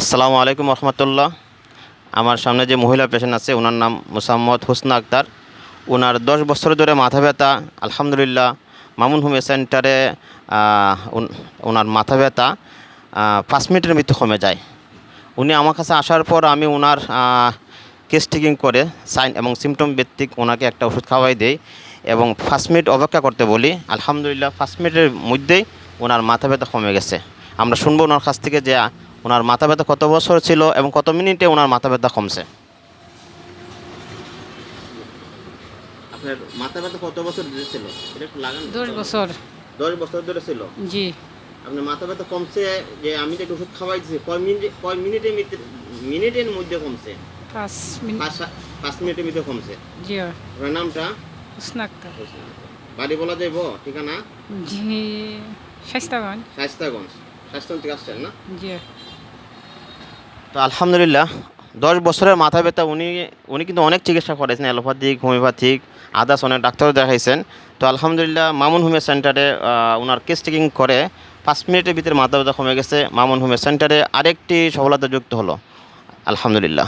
আসসালামু আলাইকুম রহমতুল্লাহ। আমার সামনে যে মহিলা পেশেন্ট আছে, ওনার নাম মুসাম্মদ হুসনা আক্তার। ওনার দশ বছর ধরে মাথা ব্যথা, আলহামদুলিল্লাহ। মামুন হোমে সেন্টারে ওনার মাথা ব্যথা পাঁচ মিনিটের মৃত্যু কমে যায়। উনি আমার কাছে আসার পর আমি ওনার কেস টেকিং করে সাইন এবং সিমটম ভিত্তিক ওনাকে একটা ওষুধ খাওয়াই দেই এবং পাঁচ মিনিট অপেক্ষা করতে বলি। আলহামদুলিল্লাহ, পাঁচ মিনিটের মধ্যেই ওনার মাথা ব্যথা কমে গেছে। আমরা শুনব ওনার কাছ থেকে যে ওনার মাথা ব্যথা কত বছর ছিল এবং কত মিনিটে ওনার মাথা ব্যথা কমছে? আপনার মাথা ব্যথা কত বছর ধরে ছিল? এটা একটু লাগান দশ বছর। ধরে ছিল? জি। আপনার মাথা ব্যথা কমছে যে আমি যে ওষুধ খাওয়াইছি কয় মিনিটে কয় মিনিটের মধ্যে মিনিটের মধ্যে কমছে? পাঁচ মিনিট। পাঁচ মিনিটের মধ্যে কমছে? জি আপনার নামটা? বাড়ি বলা যাইব? ঠিকানা? জি স্বাস্থ্যগঞ্জ। স্বাস্থ্য থেকে আসছেন না? জি। তো আলহামদুলিল্লাহ, দশ বছরের মাথা ব্যথা, উনি উনি কিন্তু অনেক চিকিৎসা করেছেন, অ্যালোপ্যাথিক, হোমিওপ্যাথিক, আদার্স অনেক ডাক্তারও দেখাইছেন। তো আলহামদুলিল্লাহ, মামুন হোমিও সেন্টারে ওনার কেস টেকিং করে, পাঁচ মিনিটের ভিতরে মাথা ব্যথা কমে গেছে, মামুন হোমিও সেন্টারে আরেকটি সফলতা যুক্ত হলো। আলহামদুলিল্লাহ।